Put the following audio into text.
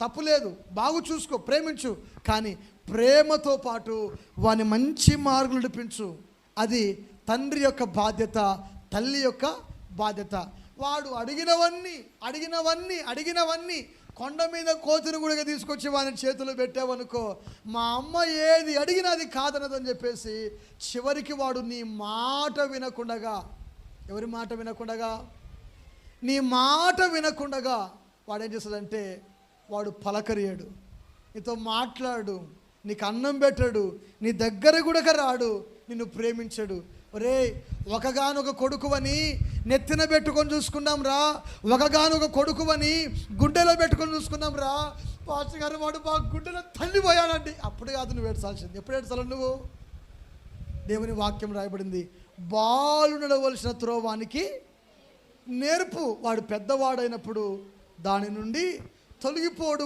తప్పు లేదు. బాగు చూసుకో ప్రేమించు. కానీ ప్రేమతో పాటు వాని మంచి మార్గులు నడిపించు. అది తండ్రి యొక్క బాధ్యత తల్లి యొక్క బాధ్యత. వాడు అడిగినవన్నీ అడిగినవన్నీ అడిగినవన్నీ కొండ మీద కోతిని కూడా తీసుకొచ్చి వాని చేతులు పెట్టావనుకో మా అమ్మ ఏది అడిగినది కాదనదని చెప్పేసి చివరికి వాడు నీ మాట వినకుండగా ఎవరి మాట వినకుండగా? నీ మాట వినకుండగా వాడు ఏం చేస్తాడంటే వాడు పలకరియడు. నీతో మాట్లాడు. నీకు అన్నం పెట్టడు. నీ దగ్గర కూడా రాడు. నిన్ను ప్రేమించడు. ఒరే ఒకగానొక కొడుకువని నెత్తిన పెట్టుకొని చూసుకున్నాం రా. ఒకగానొక కొడుకువని గుండెలో పెట్టుకొని చూసుకున్నాం రా. పాస్టర్ గారు వాడు మా గుండెలో తల్లిపోయాడండి అప్పుడు కాదు నువ్వు ఏడ్చాల్సింది. ఎప్పుడు ఏడ్చాలి నువ్వు? దేవుని వాక్యం రాయబడింది. బాలు నడవలసిన త్రోవానికి నేర్పు. వాడు పెద్దవాడైనప్పుడు దాని నుండి తొలగిపోడు